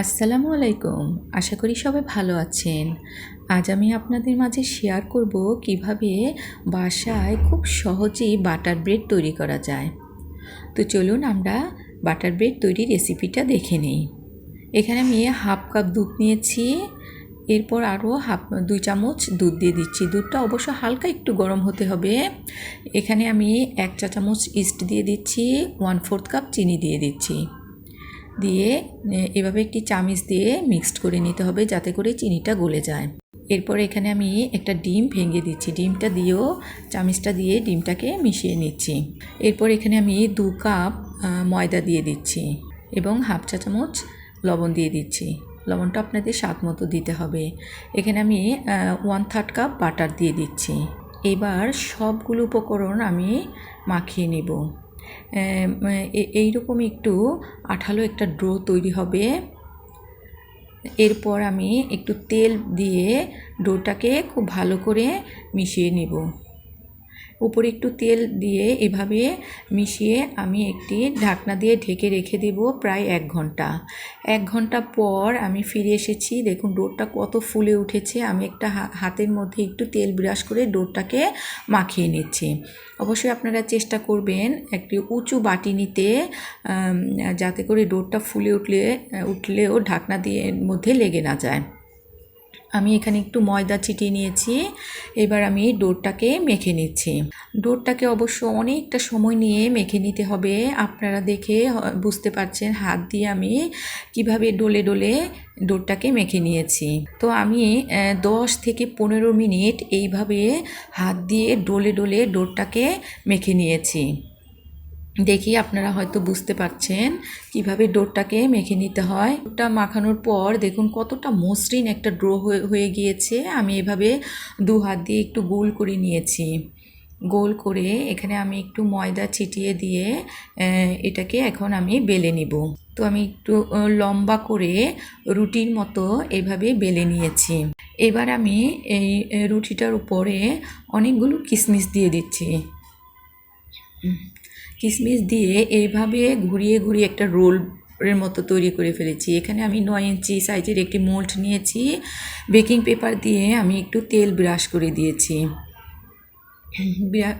আসসালামু আলাইকুম। আশা করি সবাই ভালো আছেন। আজ আমি আপনাদের মাঝে শেয়ার করব কীভাবে বাসায় খুব সহজেই বাটার ব্রেড তৈরি করা যায়। তো চলুন আমরা বাটার ব্রেড তৈরির রেসিপিটা দেখে নিই। এখানে আমি হাফ কাপ দুধ নিয়েছি। এরপর আরও হাফ দুই চামচ দুধ দিয়ে দিচ্ছি। দুধটা অবশ্য হালকা একটু গরম হতে হবে। এখানে আমি এক চা চামচ ইস্ট দিয়ে দিচ্ছি। ওয়ান ফোর্থ কাপ চিনি দিয়ে দিচ্ছি। দিয়ে এভাবে একটি চামিচ দিয়ে মিক্সড করে নিতে হবে যাতে করে চিনিটা গলে যায়। এরপর এখানে আমি একটা ডিম ভেঙে দিচ্ছি। ডিমটা দিয়েও, চামিচটা দিয়ে ডিমটাকে মিশিয়ে নিচ্ছি। এরপর এখানে আমি দু কাপ ময়দা দিয়ে দিচ্ছি এবং হাফ চা চামচ লবণ দিয়ে দিচ্ছি। লবণটা আপনাদের স্বাদ মতো দিতে হবে। এখানে আমি ওয়ান থার্ড কাপ বাটার দিয়ে দিচ্ছি। এবার সবগুলো উপকরণ আমি মাখিয়ে নেব। এইরকম একটু আঠালো একটা ড্রো তৈরি হবে। এরপর আমি একটু তেল দিয়ে ডোটাকে খুব ভালো করে মিশিয়ে নেব। উপরে একটু তেল দিয়ে এভাবে মিশিয়ে আমি একটি ঢাকনা দিয়ে ঢেকে রেখে দেব প্রায় এক ঘণ্টা। এক ঘণ্টা পর আমি ফিরে এসেছি। দেখুন, ডোরটা কত ফুলে উঠেছে। আমি একটা হাতের মধ্যে একটু তেল ব্রাশ করে ডোরটাকে মাখিয়ে নিচ্ছি। অবশ্যই আপনারা চেষ্টা করবেন একটি উঁচু বাটি নিতে যাতে করে ডোরটা ফুলে উঠলে, উঠলেও ঢাকনা দিয়ে মধ্যে লেগে না যায়। আমি এখানে একটু ময়দা ছিটিয়ে নিয়েছি। এবার আমি ডোরটাকে মেখে নিচ্ছি। ডোরটাকে অবশ্য অনেকটা সময় নিয়ে মেখে নিতে হবে। আপনারা দেখে বুঝতে পারছেন হাত দিয়ে আমি কীভাবে ডোলে ডোলে ডোরটাকে মেখে নিয়েছি। তো আমি দশ থেকে পনেরো মিনিট এইভাবে হাত দিয়ে ডোলে ডোলে ডোরটাকে মেখে নিয়েছি। দেখি আপনারা হয়তো বুঝতে পারছেন কীভাবে ডোরটাকে মেখে নিতে হয়। ডোরটা মাখানোর পর দেখুন কতটা মসৃণ একটা ড্রো হয়ে গিয়েছে। আমি এভাবে দু হাত দিয়ে একটু গোল করে নিয়েছি। গোল করে এখানে আমি একটু ময়দা ছিটিয়ে দিয়ে এটাকে এখন আমি বেলে নিব। তো আমি একটু লম্বা করে রুটির মতো এভাবে বেলে নিয়েছি। এবার আমি এই রুটিটার উপরে অনেকগুলো কিশমিশ দিয়ে দিচ্ছি। কিশমিশ দিয়ে এইভাবে ঘুরিয়ে ঘুরিয়ে একটা রোল এর মতো তৈরি করে ফেলেছি। এখানে আমি নয় ইঞ্চি সাইজের একটি মোল্ড নিয়েছি। বেকিং পেপার দিয়ে আমি একটু তেল ব্রাশ করে দিয়েছি।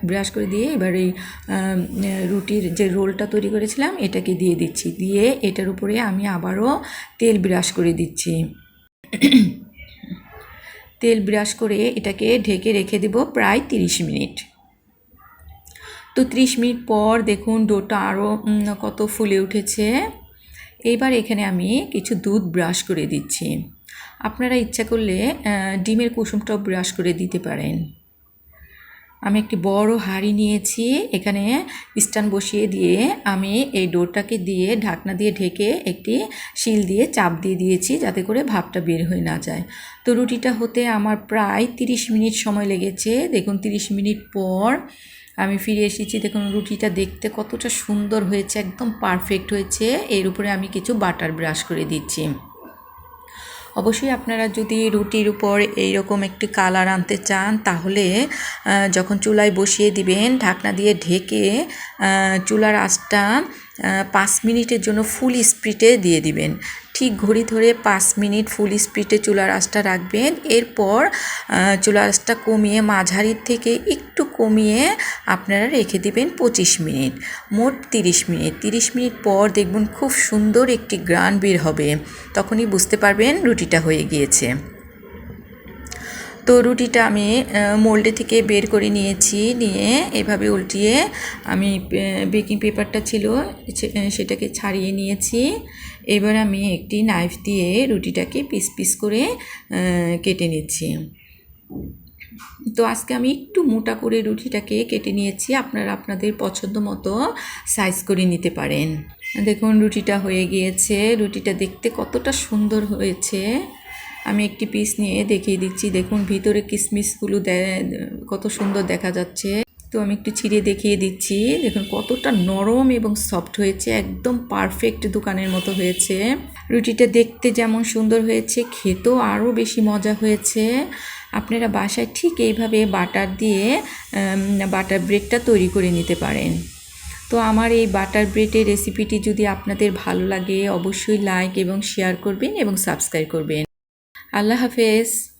ব্রাশ করে দিয়ে এবার এই রুটির যে রোলটা তৈরি করেছিলাম এটাকে দিয়ে দিচ্ছি। দিয়ে এটার উপরে আমি আবারও তেল ব্রাশ করে দিচ্ছি। তেল ব্রাশ করে এটাকে ঢেকে রেখে দেব প্রায় তিরিশ মিনিট। তো ত্রিশ মিনিট পর দেখুন ডোটা আরও কত ফুলে উঠেছে। এইবার এখানে আমি কিছু দুধ ব্রাশ করে দিচ্ছি। আপনারা ইচ্ছা করলে ডিমের কুসুমটাও ব্রাশ করে দিতে পারেন। আমি একটি বড় হাঁড়ি নিয়েছি, এখানে স্ট্যান্ড বসিয়ে দিয়ে আমি এই ডোরটাকে দিয়ে ঢাকনা দিয়ে ঢেকে একটি শিল দিয়ে চাপ দিয়ে দিয়েছি, যাতে করে ভাপটা বের হয়ে না যায়। তো রুটিটা হতে আমার প্রায় তিরিশ মিনিট সময় লেগেছে। দেখুন, তিরিশ মিনিট পর আমি ফিরে এসেছি, দেখুন রুটিটা দেখতে কতটা সুন্দর হয়েছে, একদম পারফেক্ট হয়েছে। এর উপরে আমি কিছু বাটার ব্রাশ করে দিচ্ছি। অবশ্যই আপনারা যদি রুটির উপর এইরকম একটি কালার আনতে চান, তাহলে যখন চুলায় বসিয়ে দিবেন, ঢাকনা দিয়ে ঢেকে চুলার আঁচটা পাঁচ মিনিটের জন্য ফুল স্পিডে দিয়ে দিবেন। ঠিক ঘড়ি ধরে পাঁচ মিনিট ফুল স্পিডে চুলার আঁচটা রাখবেন। এরপর চুলার আঁচটা কমিয়ে মাঝারির থেকে একটু কমিয়ে আপনারা রেখে দিবেন পঁচিশ মিনিট, মোট তিরিশ মিনিট। তিরিশ মিনিট পর দেখবেন খুব সুন্দর একটি গ্রান বের হবে। তখনই বুঝতে পারবেন রুটিটা হয়ে গিয়েছে। তো রুটিটা আমি মোল্ডে থেকে বের করে নিয়েছি, নিয়ে এভাবে উল্টিয়ে আমি বেকিং পেপারটা ছিল সেটাকে ছাড়িয়ে নিয়েছি। এবার আমি একটি নাইফ দিয়ে রুটিটাকে পিস পিস করে কেটে নিচ্ছি। তো আজকে আমি একটু মোটা করে রুটিটাকে কেটে নিয়েছি, আপনারা আপনাদের পছন্দ মতো সাইজ করে নিতে পারেন। দেখুন, রুটিটা হয়ে গিয়েছে, রুটিটা দেখতে কতটা সুন্দর হয়েছে। আমি একটি পিস নিয়ে দেখিয়ে দিচ্ছি। দেখুন, ভিতরে কিশমিশগুলো দে- কত সুন্দর দেখা যাচ্ছে। তো আমি একটু ছিঁড়ে দেখিয়ে দিচ্ছি। দেখুন, কতটা নরম এবং সফট হয়েছে। একদম পারফেক্ট দোকানের মতো হয়েছে। রুটিটা দেখতে যেমন সুন্দর হয়েছে, খেতেও আরও বেশি মজা হয়েছে। আপনারা বাসায় ঠিক এইভাবে বাটার দিয়ে বাটার ব্রেডটা তৈরি করে নিতে পারেন। তো আমার এই বাটার ব্রেডের রেসিপিটি যদি আপনাদের ভালো লাগে, অবশ্যই লাইক এবং শেয়ার করবেন এবং সাবস্ক্রাইব করবেন। علها فاس